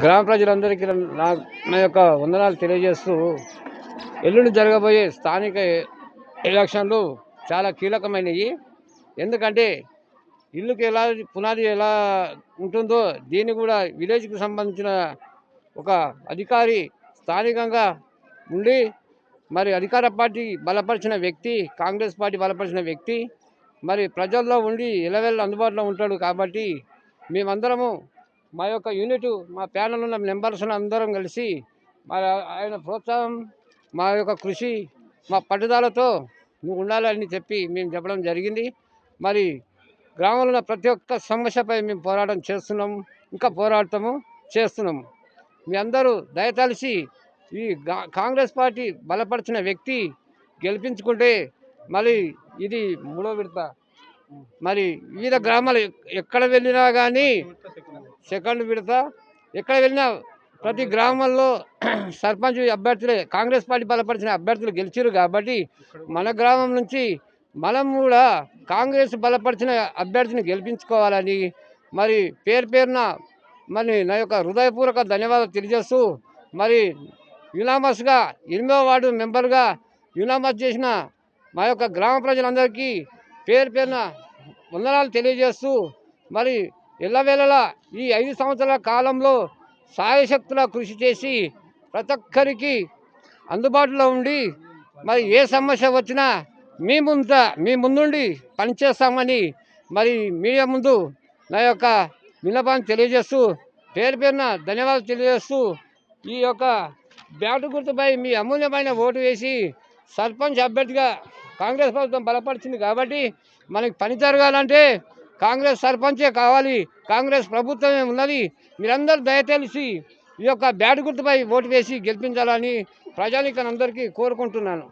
గ్రామ ప్రజలందరికీ నా నా యొక్క వందనాలు తెలియజేస్తూ ఎల్లుండి జరగబోయే స్థానిక ఎలక్షన్లు చాలా కీలకమైనవి. ఎందుకంటే ఇల్లుకి ఎలా పునాది ఎలా ఉంటుందో దీన్ని కూడా విలేజ్కి సంబంధించిన ఒక అధికారి స్థానికంగా ఉండి మరి అధికార పార్టీ బలపరిచిన వ్యక్తి కాంగ్రెస్ పార్టీ బలపరిచిన వ్యక్తి మరి ప్రజల్లో ఉండి ఎలవెల్ల అందుబాటులో ఉంటాడు కాబట్టి మేమందరము మా యొక్క యూనిట్ మా ప్యానల్ ఉన్న మెంబర్స్ అందరం కలిసి మా ఆయన ప్రోత్సాహం మా యొక్క కృషి మా పట్టుదలతో నువ్వు ఉండాలని చెప్పి మేము చెప్పడం జరిగింది. మరి గ్రామంలో ఉన్న ప్రతి ఒక్క సమస్యపై మేము పోరాటం చేస్తున్నాము ఇంకా పోరాడతాము చేస్తున్నాము మీ అందరూ దయతలిసి ఈ కాంగ్రెస్ పార్టీ బలపరిచిన వ్యక్తి గెలిపించుకుంటే మరి ఇది మూడో విడత. మరి వివిధ గ్రామాలు ఎక్కడ వెళ్ళినా కానీ సెకండ్ విడత. ఎక్కడ వెళ్ళినా ప్రతి గ్రామంలో సర్పంచ్ అభ్యర్థులే కాంగ్రెస్ పార్టీ బలపరిచిన అభ్యర్థులు గెలిచారు కాబట్టి మన గ్రామం నుంచి మనం కూడా కాంగ్రెస్ బలపరిచిన అభ్యర్థిని గెలిపించుకోవాలని మరి పేరు పేరున మరి నా యొక్క హృదయపూర్వక ధన్యవాదాలు తెలియజేస్తూ మరి యునామస్గా ఎనిమిదవ వార్డు మెంబర్గా యునామస్ చేసిన మా యొక్క గ్రామ ప్రజలందరికీ పేరు పేరున వందనాలు తెలియజేస్తూ మరి ఎల్లవేళలా ఈ ఐదు సంవత్సరాల కాలంలో సాయశక్తుల కృషి చేసి ప్రతి ఒక్కరికి అందుబాటులో ఉండి మరి ఏ సమస్య వచ్చినా మీ ముంద మీ ముందుండి పనిచేస్తామని మరి మీ ముందు నా యొక్క విన్నపాన్ని తెలియజేస్తూ పేరు పేరున ధన్యవాదాలు తెలియజేస్తూ ఈ యొక్క బ్యాటు గుర్తుపై మీ అమూల్యమైన ఓటు వేసి సర్పంచ్ అభ్యర్థిగా కాంగ్రెస్ ప్రభుత్వం బలపరిచింది కాబట్టి మనకి పని జరగాలంటే కాంగ్రెస్ సర్పంచే కావాలి కాంగ్రెస్ ప్రభుత్వమే ఉన్నది. మీరందరూ దయతెలిసి ఈ యొక్క బ్యాట్ గుర్తుపై ఓటు వేసి గెలిపించాలని ప్రజానికనందరికీ కోరుకుంటున్నాను.